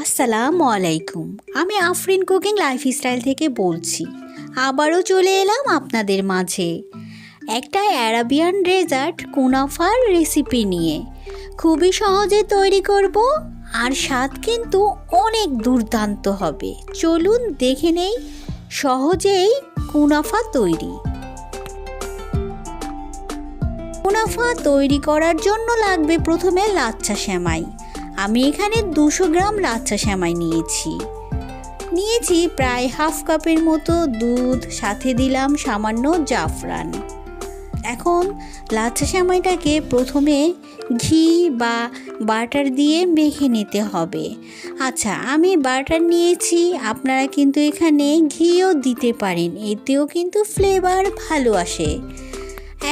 আসসালামু আলাইকুম। আমি আফরিন কুকিং লাইফস্টাইল থেকে বলছি। আবারও চলে এলাম আপনাদের মাঝে। একটা অ্যারাবিয়ান ডেজার্ট কুনাফার রেসিপি নিয়ে। খুবই সহজে তৈরি করব আর স্বাদ কিন্তু অনেক দুর্দান্ত হবে। চলুন দেখে নেই সহজেই কুনাফা তৈরি। মুনাফা তৈরি করার জন্য লাগবে প্রথমে লাচ্ছা সেমাই। আমি এখানে দুশো গ্রাম লাচ্ছা সেমাই নিয়েছি। নিয়েছি প্রায় হাফ কাপের মতো দুধ, সাথে দিলাম সামান্য জাফরান। এখন লাচ্ছা সেমাইটাকে প্রথমে ঘি বা বাটার দিয়ে মেখে নিতে হবে। আচ্ছা আমি বাটার নিয়েছি, আপনারা কিন্তু এখানে ঘিও দিতে পারেন, এতেও কিন্তু ফ্লেভার ভালো আসে।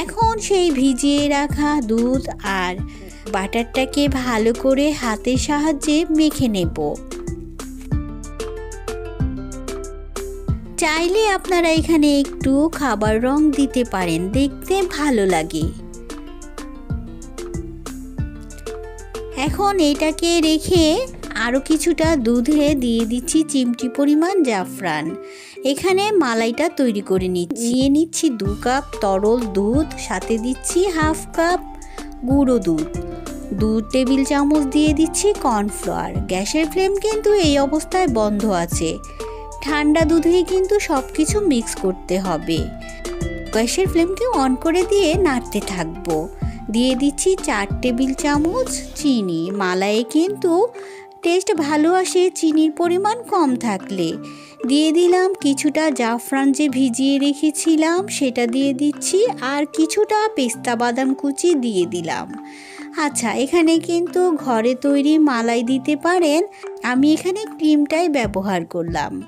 এখন সেই ভিজিয়ে রাখা দুধ আর বাটারটাকে ভালো করে হাতের সাহায্যে মেখে নেব। চাইলে আপনারা এখানে একটু খাবার রং দিতে পারেন, দেখতে ভালো লাগে। এখন এটাকে রেখে আরও কিছুটা দুধে দিয়ে দিচ্ছি চিমটি পরিমাণ জাফরান। এখানে মালাইটা তৈরি করে নিচ্ছি। নিয়ে নিচ্ছি দু কাপ তরল দুধ, সাথে দিচ্ছি হাফ কাপ গুঁড়ো দুধ। দু টেবিল চামচ দিয়ে দিচ্ছি কর্নফ্লাওয়ার। গ্যাসের ফ্লেম কিন্তু এই অবস্থায় বন্ধ আছে। ঠান্ডা দুধেই কিন্তু সব কিছু মিক্স করতে হবে। গ্যাসের ফ্লেমকে অন করে দিয়ে নাড়তে থাকব। দিয়ে দিচ্ছি চার টেবিল চামচ চিনি। মালায়ে কিন্তু টেস্ট ভালো আসে, চিনির পরিমাণ কম থাকলে। দিয়ে দিলাম কিছুটা জাফরান যে ভিজিয়ে রেখেছিলাম, সেটা দিয়ে দিচ্ছি আর কিছুটা পেস্তা বাদাম কুচি দিয়ে দিলাম। আচ্ছা এখানে কিন্তু ঘরে তৈরি মালাই দিতে পারেন। আমি এখানে ক্রিমটাই ব্যবহার করলাম।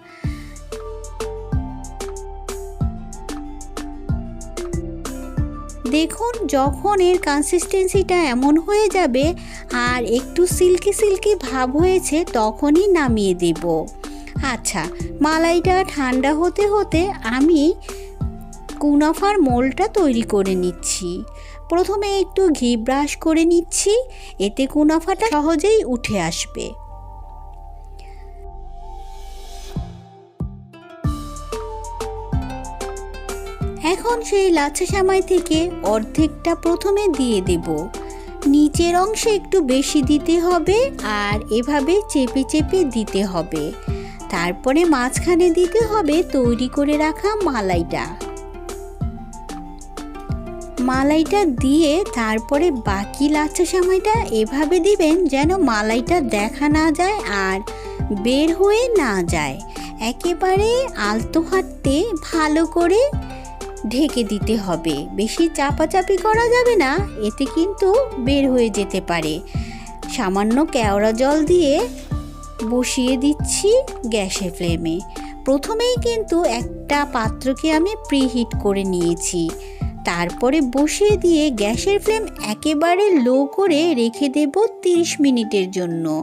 দেখুন, যখন এর কনসিস্টেন্সিটা এমন হয়ে যাবে আর একটু সিল্কি সিল্কি ভাব হয়েছে, তখনই নামিয়ে দেব। আচ্ছা মালাইটা ঠান্ডা হতে হতে আমি কুনাফার মোলটা তৈরি করে নিচ্ছি। প্রথমে একটু ঘি ব্রাশ করে নিচ্ছি, এতে কুনাফাটা সহজেই উঠে আসবে। এখন সেই লাচ্ছা সামাই থেকে অর্ধেকটা প্রথমে দিয়ে দেব। নিচের অংশে একটু বেশি দিতে হবে আর এভাবে চেপে চেপে দিতে হবে। তারপরে মাঝখানে দিতে হবে তৈরি করে রাখা মালাইটা। মালাইটা দিয়ে তারপরে বাকি লাচ্ছা সময়টা এভাবে দিবেন যেন মালাইটা দেখা না যায় আর বের হয়ে না যায়। একেবারে আলতো হাতে ভালো করে ঢেকে দিতে হবে। বেশি চাপাচাপি করা যাবে না, এতে কিন্তু বের হয়ে যেতে পারে। সামান্য কেওড়া জল দিয়ে বসিয়ে দিচ্ছি গ্যাসের ফ্লেমে। প্রথমেই কিন্তু একটা পাত্রকে আমি প্রিহিট করে নিয়েছি। তারপরে বসিয়ে দিয়ে গ্যাসের ফ্লেম একেবারে লো করে রেখে দেব তিরিশ মিনিটের জন্য।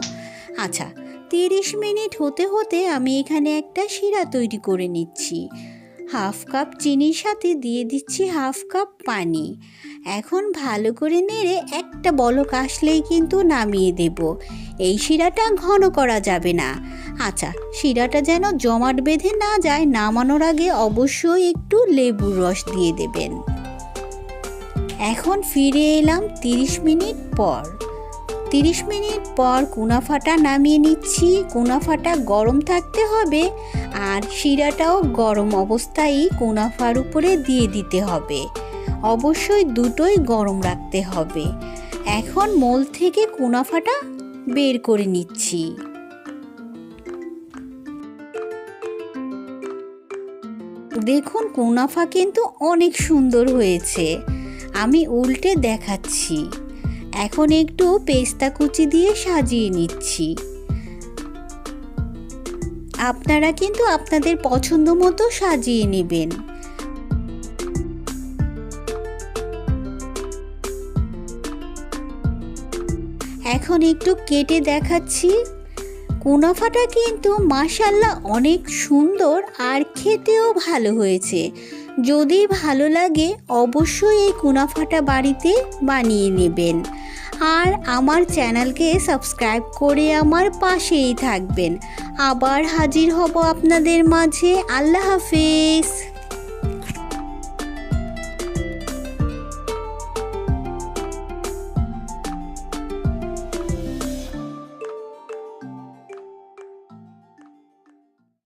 আচ্ছা তিরিশ মিনিট হতে হতে আমি এখানে একটা শিরা তৈরি করে নিচ্ছি। হাফ কাপ চিনির সাথে দিয়ে দিচ্ছি হাফ কাপ পানি। এখন ভালো করে নেড়ে একটা বলক আসলেই কিন্তু নামিয়ে দেব। এই শিরাটা ঘন করা যাবে না। আচ্ছা শিরাটা যেন জমাট বেঁধে না যায়, নামানোর আগে অবশ্যই একটু লেবুর রস দিয়ে দেবেন। এখন ফিরে এলাম তিরিশ মিনিট পর। তিরিশ মিনিট পর কুনাফাটা নামিয়ে নিচ্ছি। কুনাফাটা গরম থাকতে হবে আর শিরাটাও গরম অবস্থায় কুনাফার উপরে দিয়ে দিতে হবে। অবশ্যই দুটোই গরম রাখতে হবে। এখন মোল থেকে কুনাফাটা বের করে নিচ্ছি। দেখুন, কুনাফা কিন্তু অনেক সুন্দর হয়েছে। আমি উল্টে দেখাচ্ছি। এখন একটু পেস্তা কুচি দিয়ে সাজিয়ে নিচ্ছি। আপনারা কিন্তু আপনাদের পছন্দ মতো সাজিয়ে নেবেন। এখন একটু কেটে দেখাচ্ছি। কুনাফাটা কিন্তু মাসাল্লাহ অনেক সুন্দর আর খেতেও ভালো হয়েছে। যদি ভালো লাগে, অবশ্যই এই কুনাফাটা বাড়িতে বানিয়ে নেবেন। আর আমার চ্যানেলকে সাবস্ক্রাইব করে আমার পাশেই থাকবেন। আবার হাজির হব আপনাদের মাঝে। আল্লাহ হাফিজ।